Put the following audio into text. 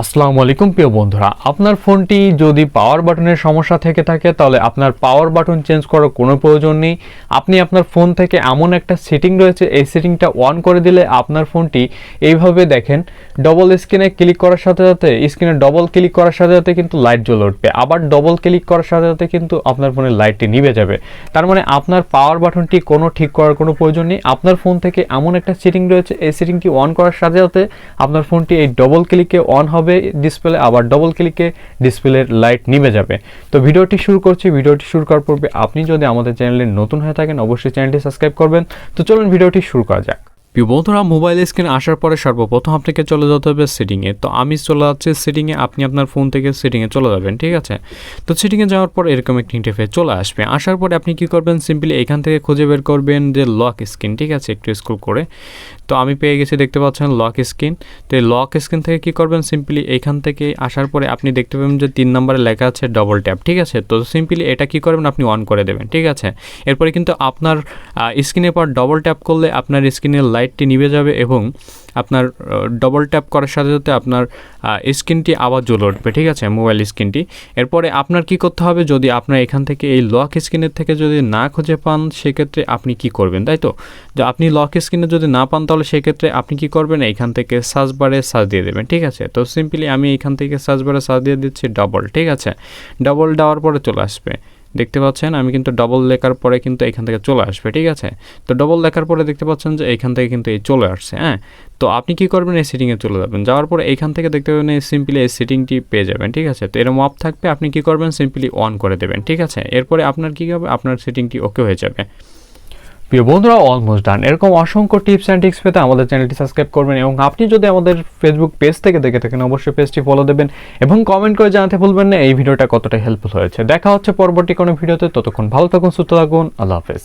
আসসালামু আলাইকুম প্রিয় বন্ধুরা, আপনার ফোনটি যদি পাওয়ার বাটনের সমস্যা থেকে থাকে, তাহলে আপনার পাওয়ার বাটন চেঞ্জ করার কোনো প্রয়োজন নেই। আপনি আপনার ফোন থেকে এমন একটা সেটিং রয়েছে, এই সেটিংটা অন করে দিলে আপনার ফোনটি এইভাবে দেখেন ডবল স্ক্রিনে ক্লিক করার সাথে সাথে স্ক্রিনে ডবল ক্লিক করার সাথে সাথে কিন্তু লাইট জ্বলে উঠবে। আবার ডবল ক্লিক করার সাথে সাথে কিন্তু আপনার ফোনের লাইটটি নিভে যাবে। তার মানে আপনার পাওয়ার বাটনটি কোনো ঠিক করার কোনো প্রয়োজন নেই। আপনার ফোন থেকে এমন একটা সেটিং রয়েছে, এই সেটিংটি অন করার সাথে সাথে আপনার ফোনটি এই ডবল ক্লিকে অন হবে। ডিসপ্লে আবার ডবল ক্লিকে ডিসপ্লের লাইট নিমে যাবে। তো ভিডিওটি শুরু করছি। ভিডিওটি শুরু করার পূর্বে আপনি যদি আমাদের চ্যানেলে নতুন হয়ে থাকেন, অবশ্যই চ্যানেলটি সাবস্ক্রাইব করবেন। তো চলুন ভিডিওটি শুরু করা যাক। প্রিয় বন্ধুরা মোবাইল স্ক্রিন আসার পরে সর্বপ্রথম আপনাকে চলে যেতে হবে সেটিংয়ে তো আমি চলে যাচ্ছি সেটিংয়ে আপনি আপনার ফোন থেকে সেটিংয়ে চলে যাবেন, ঠিক আছে? তো সেটিংয়ে যাওয়ার পর এরকম একটি ইন্টারফেস চলে আসবে। আসার পরে আপনি কি করবেন? সিম্পলি এখান থেকে খুঁজে বের করবেন যে লক স্ক্রিন ঠিক আছে? একটু স্ক্রল করে। তো আমি পেয়ে গেছি, দেখতে পাচ্ছেন লক স্ক্রিন তো এই লক স্ক্রিন থেকে কি করবেন? সিম্পলি এখান থেকে আসার পরে আপনি দেখতে পাবেন যে তিন নম্বরে লেখা আছে ডবল ট্যাপ ঠিক আছে? তো সিম্পলি এটা কি করবেন? আপনি অন করে দেবেন, ঠিক আছে? এরপরে কিন্তু আপনার স্ক্রিনের পর ডবল ট্যাপ করলে আপনার স্ক্রিনের লাইটটি নিভে যাবে এবং আপনার ডবল ট্যাপ করার সাথে সাথে আপনার স্ক্রিনটি আবার জ্বলে উঠবে, ঠিক আছে? মোবাইল স্ক্রিনটি। এরপরে আপনার কি করতে হবে? যদি আপনার এখান থেকে এই লক স্ক্রিনের থেকে যদি না খুঁজে পান, সেক্ষেত্রে আপনি কি করবেন, তাই তো? যে আপনি লক স্ক্রিনে যদি না পান, তাহলে সেক্ষেত্রে আপনি কি করবেন? এখান থেকে সার্চ বারে সার্চ দিয়ে দেবেন, ঠিক আছে? তো সিম্পলি আমি এখান থেকে সার্চ বারে সার্চ দিয়ে দিচ্ছি ডবল ঠিক আছে? ডবল দেওয়ার পরে চলে আসবে। দেখতে পাচ্ছেন, আমি কিন্তু ডবল লেখার পরে কিন্তু এখান থেকে চলে আসবে, ঠিক আছে? তো ডবল লেখার পরে দেখতে পাচ্ছেন যে এখান থেকে কিন্তু এই চলে আসছে হ্যাঁ? তো আপনি কি করবেন? এই সিটিংয়ে চলে যাবেন। যাওয়ার পরে এখান থেকে দেখতে পাবেন এই সিম্পলি এই সিটিংটি পেয়ে যাবেন, ঠিক আছে? তো এরম অফ থাকবে, আপনি কি করবেন? সিম্পলি অন করে দেবেন, ঠিক আছে? এরপরে আপনার কী হবে? আপনার সিটিংটি ওকে হয়ে যাবে। প্রিয় বন্ধুরা অলমোস্ট ডান এরকম অসংখ্য টিপস অ্যান্ড টিক্স পেতে আমাদের চ্যানেলটি সাবস্ক্রাইব করবেন এবং আপনি যদি আমাদের ফেসবুক পেজ থেকে দেখে থাকেন, অবশ্যই পেজটি ফলো দেবেন এবং কমেন্ট করে জানাতে ভুলবেন না, এই ভিডিওটা কতটা হেল্পফুল হয়েছে। দেখা হচ্ছে পরবর্তী কোনো ভিডিওতে, ততক্ষণ ভালো থাকুন, সুস্থ থাকুন, আল্লাহ হাফেজ।